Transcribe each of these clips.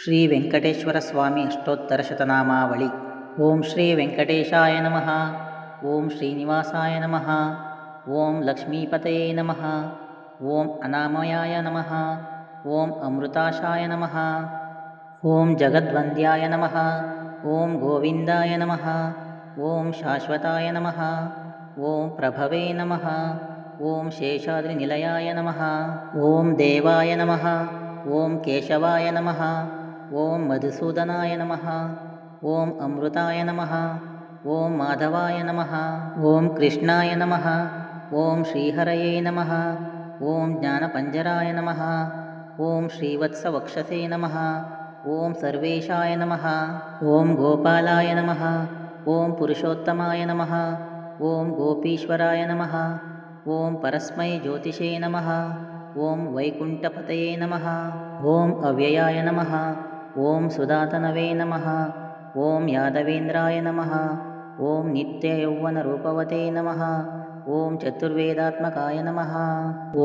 श्रीवेङ्कटेश्वरस्वामी अष्टोत्तरशतनामावळि ॐ श्रीवेङ्कटेशाय नमः ॐ श्रीनिवासाय नमः ॐ लक्ष्मीपतये नमः ॐ अनामयाय नमः ॐ अमृताशाय नमः ॐ जगद्वन्द्याय नमः ॐ गोविन्दाय नमः ॐ शाश्वताय नमः ॐ प्रभवे नमः ॐ शेषाद्रिनिलयाय नमः ॐ देवाय नमः ॐ केशवाय नमः ॐ मधुसूदनाय नमः ॐ अमृताय नमः ॐ माधवाय नमः ॐ कृष्णाय नमः ॐ श्रीहरये नमः ॐ ज्ञानपञ्जराय नमः ॐ श्रीवत्सवक्षसे नमः ॐ सर्वेशाय नमः ॐ गोपालाय नमः ॐ पुरुषोत्तमाय नमः ॐ गोपीश्वराय नमः ॐ परस्मैज्योतिषे नमः ॐ वैकुण्ठपतये नमः ॐ अव्ययाय नमः ॐ सुदातनवे नमः ॐ यादवेन्द्राय नमः ॐ नित्ययौवनरूपवते नमः ॐ चतुर्वेदात्मकाय नमः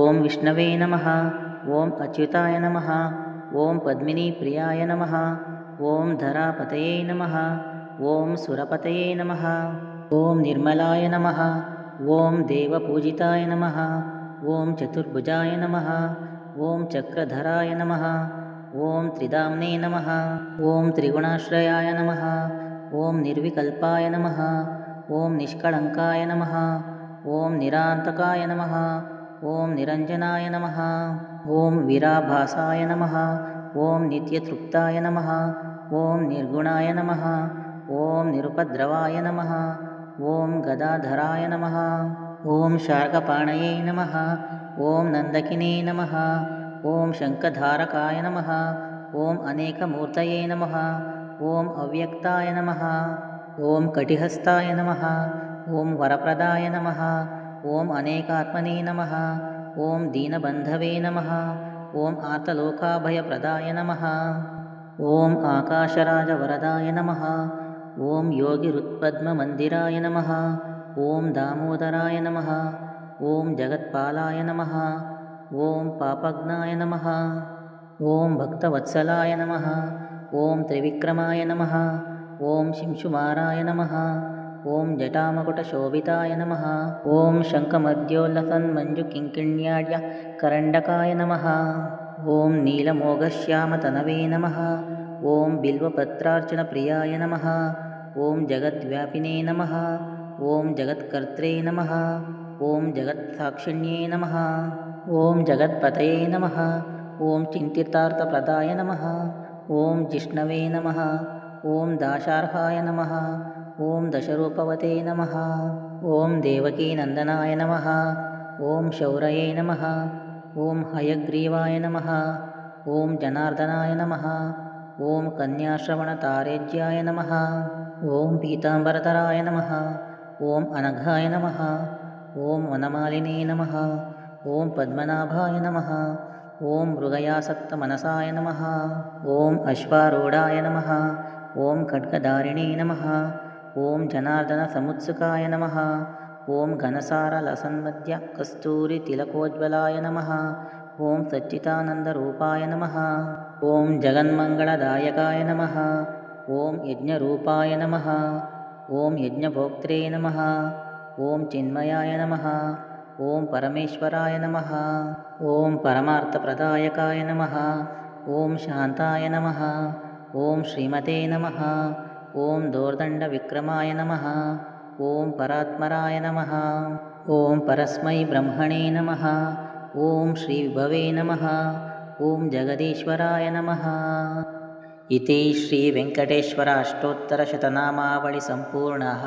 ॐ विष्णवे नमः ॐ अच्युताय नमः ॐ पद्मिनीप्रियाय नमः ॐ धरापतये नमः ॐ सुरपतये नमः ॐ निर्मलाय नमः ॐ देवपूजिताय नमः ॐ चतुर्भुजाय नमः ॐ चक्रधराय नमः ॐ त्रिदाम्ने नमः ॐ त्रिगुणाश्रयाय नमः ॐ निर्विकल्पाय नमः ॐ निष्कळङ्काय नमः ॐ निरान्तकाय नमः ॐ निरञ्जनाय नमः ॐ विराभासाय नमः ॐ नित्यतृप्ताय नमः ॐ निर्गुणाय नमः ॐ निरुपद्रवाय नमः ॐ गदाधराय नमः ॐ शार्कपाणये नमः ॐ नन्दकिने नमः ॐ शङ्खधारकाय नमः ॐ अनेकमूर्तये नमः ॐ अव्यक्ताय नमः ॐ कटिहस्ताय नमः ॐ वरप्रदाय नमः ॐ अनेकात्मने नमः ॐ दीनबन्धवे नमः ॐ आतलोकाभयप्रदाय नमः ॐ आकाशराजवरदाय नमः ॐ योगिरुत्पद्ममन्दिराय नमः ॐ दामोदराय नमः ॐ जगत्पालाय नमः ॐ पापाग्नाय नमः ॐ भक्तवत्सलाय नमः ॐ त्रिविक्रमाय नमः ॐ शिंशुमाराय नमः ॐ जटामकुटशोभिताय नमः ॐ शङ्खमद्योल्लसन्मञ्जुकिङ्किण्याड्य करण्डकाय नमः ॐ नीलमोघश्यामतनवे नमः ॐ बिल्वपत्रार्चनप्रियाय नमः ॐ जगद्व्यापिने नमः ॐ जगत्कर्त्रे नमः ॐ जगत्साक्षिण्ये नमः ॐ जगत्पतये नमः ॐ चिन्तितार्थप्रदाय नमः ॐ जिष्णवे नमः ॐ दाशार्हाय नमः ॐ दशरूपवते नमः ॐ देवकीनन्दनाय नमः ॐ शौरये नमः ॐ हयग्रीवाय नमः ॐ जनार्दनाय नमः ॐ कन्याश्रवणतारेज्याय नमः ॐ पीताम्बरतराय नमः ॐ अनघाय नमः ॐ वनमालिने नमः ॐ पद्मनाभाय नमः ॐ मृगयासक्तमनसाय नमः ॐ अश्वारूढाय नमः ॐ खड्गधारिणे नमः ॐ जनार्दनसमुत्सुकाय नमः ॐ घनसारलसन्मध्यकस्तूरितिलकोज्ज्वलाय नमः ॐ सच्चिदानन्दरूपाय नमः ॐ जगन्मङ्गलदायकाय नमः ॐ यज्ञरूपाय नमः ॐ यज्ञभोक्त्रे नमः ॐ चिन्मयाय नमः ॐ परमेश्वराय नमः। ॐ परमार्थप्रदायकाय नमः। ॐ शान्ताय नमः। ॐ श्रीमते नमः। ॐ दोर्दण्डविक्रमाय नमः। ॐ परात्मराय नमः। ॐ परस्मै ब्रह्मणे नमः। ॐ श्रीविभवे नमः। ॐ जगदीश्वराय नमः। इति श्रीवेङ्कटेश्वराष्टोत्तरशतनामावलिसम्पूर्णः।